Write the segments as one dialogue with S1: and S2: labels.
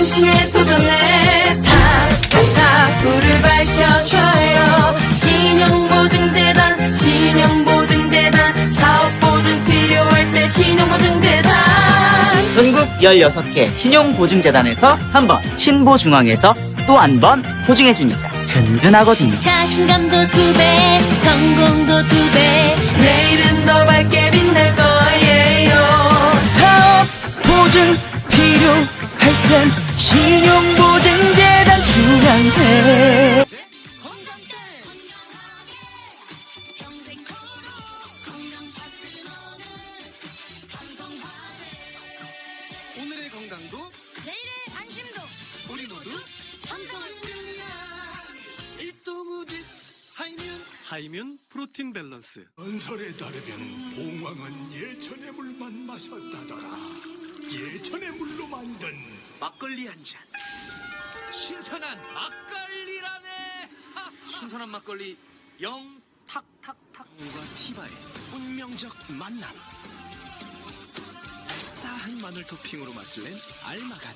S1: 정신에 도전해 탁탁 불을 밝혀줘요 신용보증재단 신용보증재단 사업보증 필요할 때 신용보증재단
S2: 전국 16개 신용보증재단에서 한 번, 신보중앙에서 또 한 번 보증해주니까 든든하거든요.
S3: 자신감도 두 배, 성공도 두 배.
S1: 내일은 더 밝게 빛날 거예요
S2: 사업 보증 필요할 땐 신용보증재단 중앙회.
S4: 오늘의 건강도
S3: 내일의 안심도.
S4: 우리 모두 삼성 일동우디스 하이면 하이면 프로틴 밸런스.
S5: 전설에 따르면 봉황은 예천의 물만 마셨다더라. 예천의 물로 만든
S6: 막걸리 한 잔. 신선한 막걸리라네. 신선한 막걸리 영 탁탁탁.
S4: 과 티바의 운명적 만남 알싸한 마늘 토핑으로 맛을 낸 알마간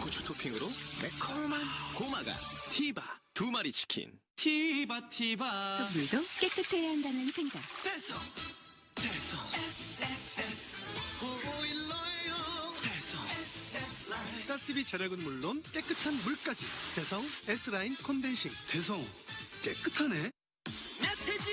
S4: 고추 토핑으로 매콤한 고마가 티바 두 마리 치킨 티바 티바
S3: 물도 깨끗해야 한다는 생각.
S4: 대성 대성 가스비 절약은 물론 깨끗한 물까지. 대성 S라인 콘덴싱. 대성 깨끗하네.
S6: 나태주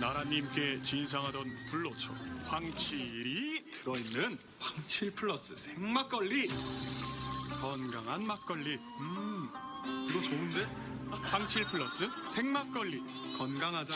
S5: 나라님께 진상하던 불로초 황칠이 들어있는 황칠 플러스 생막걸리. 건강한 막걸리. 음 이거 좋은데? 황칠 플러스 생막걸리. 건강하자